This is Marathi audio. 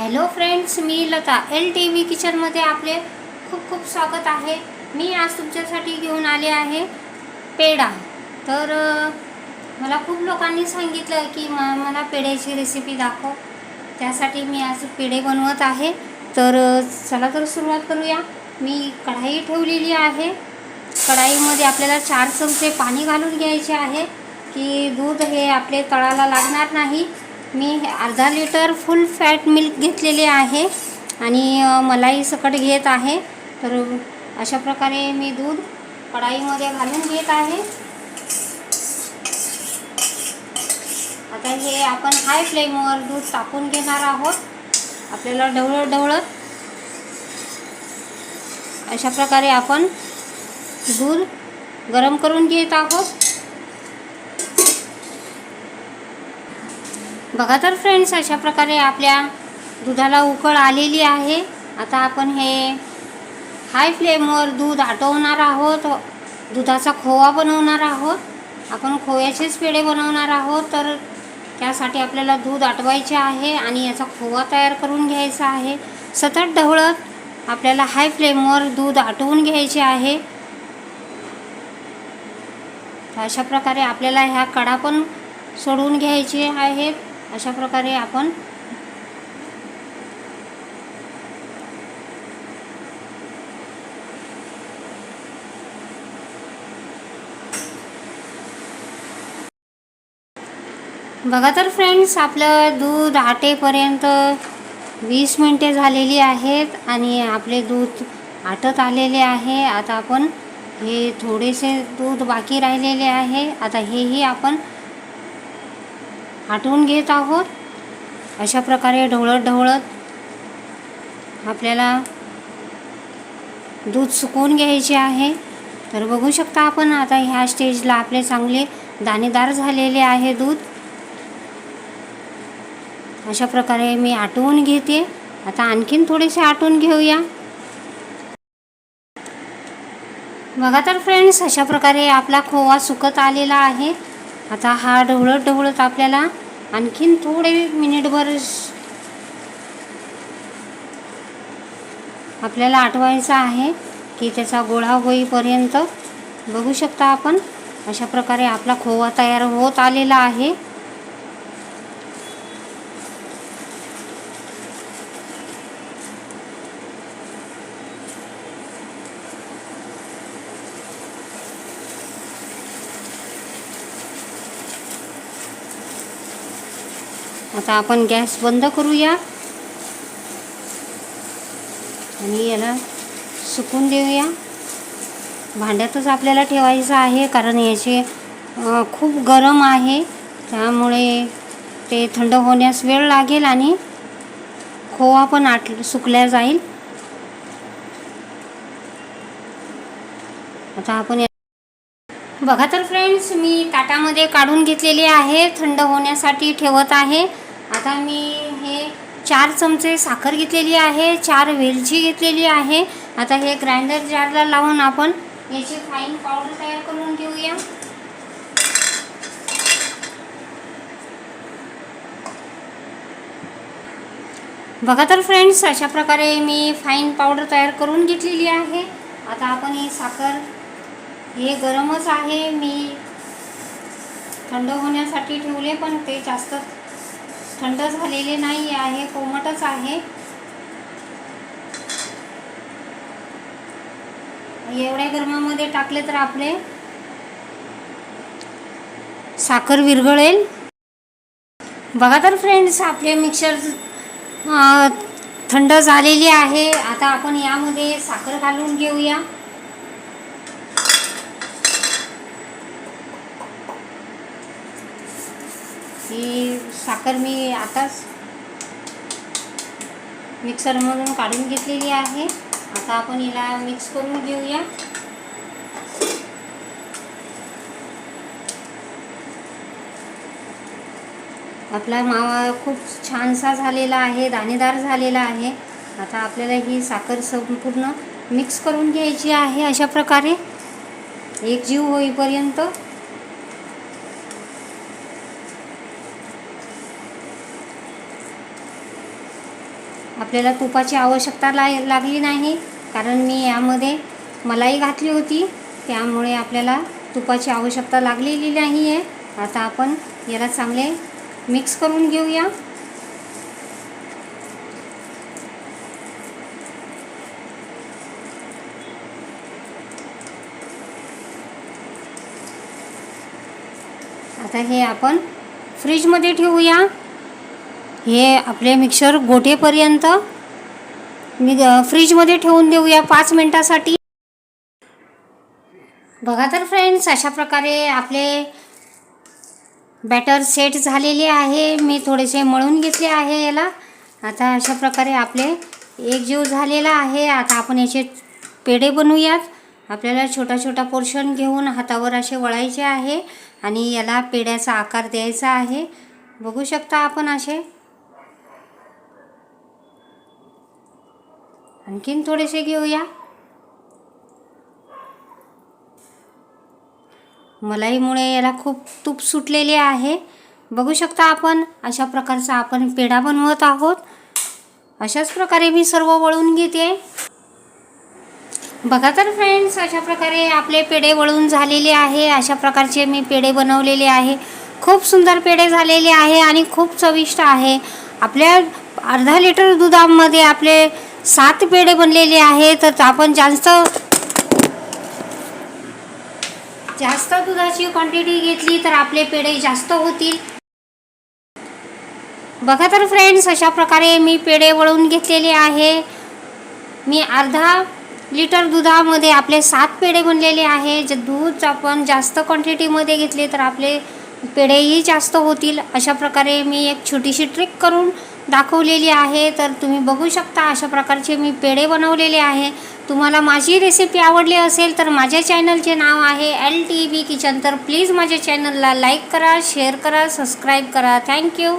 हॅलो फ्रेंड्स मी लता. एल टी व्ही किचनमध्ये आपले खूप खूप स्वागत आहे. मी आज तुमच्यासाठी घेऊन आले आहे पेढा. तर मला खूप लोकांनी सांगितलं की म मला पेढ्याची रेसिपी दाखव. त्यासाठी मी आज पेढे बनवत आहे. तर चला तर सुरुवात करूया. मी कढाई ठेवलेली आहे. कढाईमध्ये आपल्याला चार चमचे पाणी घालून घ्यायचे आहे की दूध हे आपले तळाला लागणार नाही. मी हे अर्धा लिटर फुल फॅट मिल्क घेतलेले आहे आणि मलाई सकट घेत आहे. तर अशा प्रकारे मी दूध कढाईमध्ये घालून घेत आहे. आता हे आपण हाय फ्लेमवर दूध टाकून घेणार आहोत. आपल्याला ढवळत ढवळत अशा प्रकारे आपण दूध गरम करून घेत आहोत. बघा तर फ्रेंड्स अशा प्रकारे आपल्या दुधाला उकळ आलेली आहे. आता आपण हे हाय फ्लेमवर दूध आटवणार आहोत. दुधाचा खोवा बनवणार आहोत. आपण खोव्याचेच पेढे बनवणार आहोत. तर त्यासाठी आपल्याला दूध आटवायचे आहे आणि याचा खोवा तयार करून घ्यायचा आहे. सतत ढवळत आपल्याला हाय फ्लेमवर दूध आटवून घ्यायचे आहे. तर अशा प्रकारे आपल्याला ह्या कडा पण सोडवून घ्यायचे आहेत. अशा प्रकारे आपण बघा तर फ्रेंड्स आपलं दूध आटेपर्यंत वीस मिनटे झालेली आहेत आणि आपले दूध आटत आलेले आहे. आता आपण हे थोडेसे दूध बाकी राहिलेले आहे. आता हेही आपण आठवून घेत आहोत. अशा प्रकारे ढवळत ढवळत आपल्याला दूध सुकवून घ्यायचे आहे. तर बघू शकता आपण आता ह्या स्टेजला आपले चांगले दाणेदार झालेले आहे दूध. अशा प्रकारे मी आटवून घेते. आता आणखीन थोडेसे आटवून घेऊया. बघा तर फ्रेंड्स अशा प्रकारे आपला खोवा सुकत आलेला आहे. आता हा ढवळत ढवळत आपल्याला आणखीन थोडे मिनिटभर आपल्याला आठवायचा आहे की त्याचा गोळा होईपर्यंत बघू शकता आपण अशा प्रकारे आपला खोवा तयार होत आलेला आहे. आता आपण गॅस बंद करूया. आणि याला सुकून देऊया. भांड्यातच आपल्याला ठेवायचं आहे कारण याचे खूप गरम आहे. त्यामुळे ते थंड होण्यास वेळ लागेल आणि खोवा पण आट सुकल्या जाईल. आता आपण या- बघा तर फ्रेंड्स मी ताटामध्ये काढून घेतलेले आहे. थंड होण्यासाठी ठेवत आहे. आता मी हे चार चमचे साखर घेतलेली आहे. चार वेलची घेतलेली आहे. आता हे ग्राइंडर जारला लावून आपण याची फाईन पावडर तयार करून घेऊया. बघा तर फ्रेंड्स अशा प्रकारे मी फाईन पावडर तयार करून घेतलेली आहे. आता आपण ही साखर हे गरमच आहे. मी थंड होण्यासाठी ठेवले पण ते जास्त थंड झालेले नाही आहे कोमटच आहे. एवढ्या गरमामध्ये टाकले तर आपले साखर विरघळेल. बघा तर फ्रेंड्स आपले मिक्सर थंड झालेली आहे. आता आपण यामध्ये साखर घालून घेऊया. ही साखर मी आताच मिक्सरमधून काढून घेतलेली आहे. आता आपण हिला मिक्स करून घेऊया. आपला मावा खूप छानसा झालेला आहे दाणेदार झालेला आहे. आता आपल्याला ही साखर संपूर्ण मिक्स करून घ्यायची आहे अशा प्रकारे. एक जीव होईपर्यंत आपल्याला तुपाची आवश्यकता ला लागली नाही कारण मी यामध्ये मलाई घातली होती. त्यामुळे आपल्याला तुपाची आवश्यकता लागलेली नाही आहे. आता आपण याला चांगले मिक्स करून घेऊया. आता हे आपण फ्रीजमध्ये ठेवूया. हे आपले मिक्सर गोटेपर्यंत मी फ्रीजमध्ये ठेवून देऊया पाच मिनटासाठी. बघा तर फ्रेंड्स अशा प्रकारे आपले बॅटर सेट झालेले आहे. मी थोडेसे मळून घेतले आहे याला. आता अशा प्रकारे आपले एक जीव झालेला आहे. आता आपण याचे पेढे बनवूयात. आपल्याला छोटा छोटा पोर्शन घेऊन हातावर असे वळायचे आहे आणि याला पेढ्याचा आकार द्यायचा आहे. बघू शकता आपण असे. आणखीन थोडेसे घेऊया. मलाईमुळे याला खूप तूप सुटलेले आहे. बघू शकता आपण अशा प्रकारचा आपण पेढा बनवत आहोत. अशाच प्रकारे मी सर्व वळून घेते. बघा तर फ्रेंड्स अशा प्रकारे आपले पेढे वळून झालेले आहे. अशा प्रकारचे मी पेढे बनवलेले आहे. खूप सुंदर पेढे झालेले आहे आणि खूप चविष्ट आहे. आपल्या अर्धा लिटर दुधामध्ये आपले सात पेढे बनलेले आहे तर आपण जास्त जास्त दुधाची क्वांटिटी घेतली तर आपले पेढे जास्त होतील. बघा तर फ्रेंड्स अशा प्रकारे मी पेढे वळून घेतलेले आहे. मी अर्धा लिटर दुधामध्ये आपले सात पेढे बनलेले आहे. जे दूध आपण जास्त क्वांटिटीमध्ये घेतले तर आपले पेढेही जास्त होतील. अशा प्रकारे मी एक छोटीशी ट्रिक करून दाखवलेली आहे तर तुम्ही बघू शकता अशा प्रकारचे मी पेढे बनवलेले आहे. तुम्हाला माझी रेसिपी आवडली असेल तर माझ्या चॅनलचे नाव आहे एल टी व्ही किचन तर प्लीज माझ्या चॅनलला लाईक करा शेअर करा सबस्क्राईब करा. थँक्यू